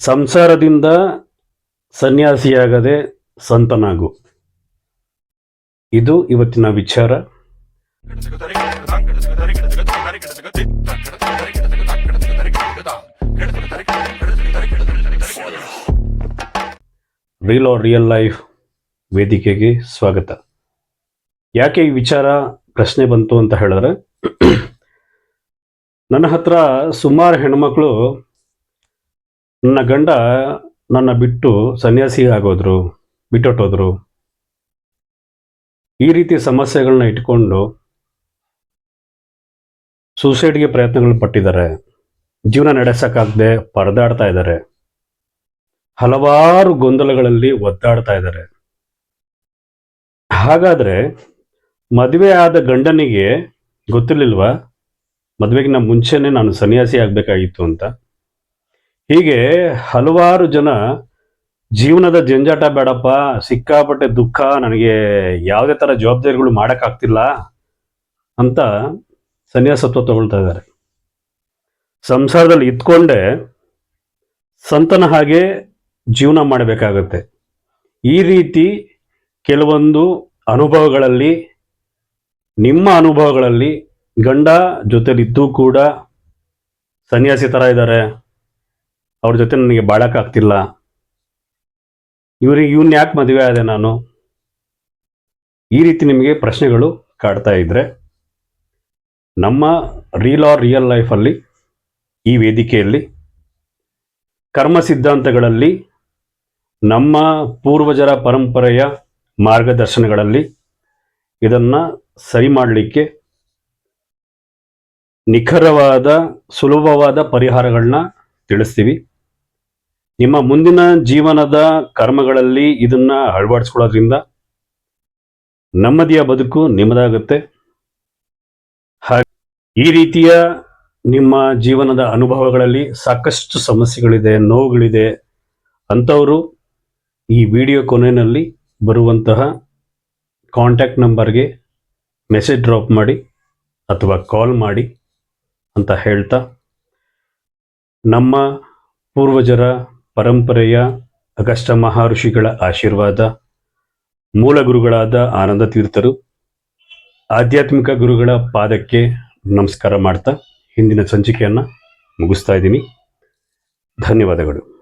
ಸಂಸಾರದಿಂದ ಸನ್ಯಾಸಿಯಾಗದೆ ಸಂತನಾಗು. ಇದು ಇವತ್ತಿನ ವಿಚಾರ. ರೀಲ್ ಆರ್ ರಿಯಲ್ ಲೈಫ್ ವೇದಿಕೆಗೆ ಸ್ವಾಗತ. ಯಾಕೆ ಈ ವಿಚಾರ ಪ್ರಶ್ನೆ ಬಂತು ಅಂತ ಹೇಳಿದ್ರೆ, ನನ್ನ ಹತ್ರ ಸುಮಾರು ಹೆಣ್ಮಕ್ಳು ನನ್ನ ಗಂಡ ನನ್ನ ಬಿಟ್ಟು ಸನ್ಯಾಸಿ ಆಗೋದ್ರು ಬಿಟ್ಟೊಟ್ಟೋದ್ರು ಈ ರೀತಿ ಸಮಸ್ಯೆಗಳನ್ನ ಇಟ್ಕೊಂಡು ಸೂಸೈಡ್ಗೆ ಪ್ರಯತ್ನಗಳು ಪಟ್ಟಿದ್ದಾರೆ. ಜೀವನ ನಡೆಸಕ್ಕಾಗದೆ ಪರದಾಡ್ತಾ ಇದ್ದಾರೆ. ಹಲವಾರು ಗೊಂದಲಗಳಲ್ಲಿ ಒದ್ದಾಡ್ತಾ ಇದ್ದಾರೆ. ಹಾಗಾದ್ರೆ ಮದುವೆ ಆದ ಗಂಡನಿಗೆ ಗೊತ್ತಿರ್ಲಿಲ್ವಾ? ಮದುವೆಗಿನ ಮುಂಚೆನೆ ನಾನು ಸನ್ಯಾಸಿ ಆಗಬೇಕಾಗಿತ್ತು ಅಂತ? ಹೀಗೆ ಹಲವಾರು ಜನ ಜೀವನದ ಜಂಜಾಟ ಬೇಡಪ್ಪ, ಸಿಕ್ಕಾಪಟ್ಟೆ ದುಃಖ, ನನಗೆ ಯಾವುದೇ ಥರ ಜವಾಬ್ದಾರಿಗಳು ಮಾಡೋಕ್ಕಾಗ್ತಿಲ್ಲ ಅಂತ ಸನ್ಯಾಸತ್ವ ತಗೊಳ್ತಾ ಇದ್ದಾರೆ. ಸಂಸಾರದಲ್ಲಿ ಇದ್ಕೊಂಡೆ ಸಂತನ ಹಾಗೆ ಜೀವನ ಮಾಡಬೇಕಾಗತ್ತೆ. ಈ ರೀತಿ ಕೆಲವೊಂದು ಅನುಭವಗಳಲ್ಲಿ, ನಿಮ್ಮ ಅನುಭವಗಳಲ್ಲಿ ಗಂಡ ಜೊತೆಲಿದ್ದು ಕೂಡ ಸನ್ಯಾಸಿ ಥರ ಇದ್ದಾರೆ. ಅವ್ರ ಜೊತೆ ನನಗೆ ಬಾಳಕ್ಕಾಗ್ತಿಲ್ಲ ಇವರಿಗೆ ಇವನ್ ಯಾಕೆ ಮದುವೆ ಆದೆ ನಾನು? ಈ ರೀತಿ ನಿಮಗೆ ಪ್ರಶ್ನೆಗಳು ಕಾಡ್ತಾ ಇದ್ರೆ ನಮ್ಮ ರೀಲ್ ಆರ್ ರಿಯಲ್ ಲೈಫಲ್ಲಿ ಈ ವೇದಿಕೆಯಲ್ಲಿ ಕರ್ಮ ಸಿದ್ಧಾಂತಗಳಲ್ಲಿ ನಮ್ಮ ಪೂರ್ವಜರ ಪರಂಪರೆಯ ಮಾರ್ಗದರ್ಶನಗಳಲ್ಲಿ ಇದನ್ನ ಸರಿ ಮಾಡಲಿಕ್ಕೆ ನಿಖರವಾದ, ಸುಲಭವಾದ ಪರಿಹಾರಗಳನ್ನ ತಿಳಿಸ್ತೀವಿ. ನಿಮ್ಮ ಮುಂದಿನ ಜೀವನದ ಕರ್ಮಗಳಲ್ಲಿ ಇದನ್ನ ಅಳವಡಿಸ್ಕೊಳ್ಳೋದ್ರಿಂದ ನಮ್ಮದಿಯ ಬದುಕು ನಿಮ್ಮದಾಗುತ್ತೆ. ಹಾಗೆ ಈ ರೀತಿಯ ನಿಮ್ಮ ಜೀವನದ ಅನುಭವಗಳಲ್ಲಿ ಸಾಕಷ್ಟು ಸಮಸ್ಯೆಗಳಿದೆ, ನೋವುಗಳಿದೆ ಅಂಥವರು ಈ ವಿಡಿಯೋ ಕೊನೆಯಲ್ಲಿ ಬರುವಂತಹ ಕಾಂಟ್ಯಾಕ್ಟ್ ನಂಬರ್ಗೆ ಮೆಸೇಜ್ ಡ್ರಾಪ್ ಮಾಡಿ ಅಥವಾ ಕಾಲ್ ಮಾಡಿ ಅಂತ ಹೇಳ್ತಾ ನಮ್ಮ ಪೂರ್ವಜರ ಪರಂಪರೆಯ ಅಗಸ್ಟ ಮಹಾಋಷಿಗಳ ಆಶೀರ್ವಾದ ಮೂಲ ಗುರುಗಳಾದ ಆನಂದ ತೀರ್ಥರು, ಆಧ್ಯಾತ್ಮಿಕ ಗುರುಗಳ ಪಾದಕ್ಕೆ ನಮಸ್ಕಾರ ಮಾಡ್ತಾ ಹಿಂದಿನ ಸಂಚಿಕೆಯನ್ನು ಮುಗಿಸ್ತಾ ಇದ್ದೀನಿ. ಧನ್ಯವಾದಗಳು.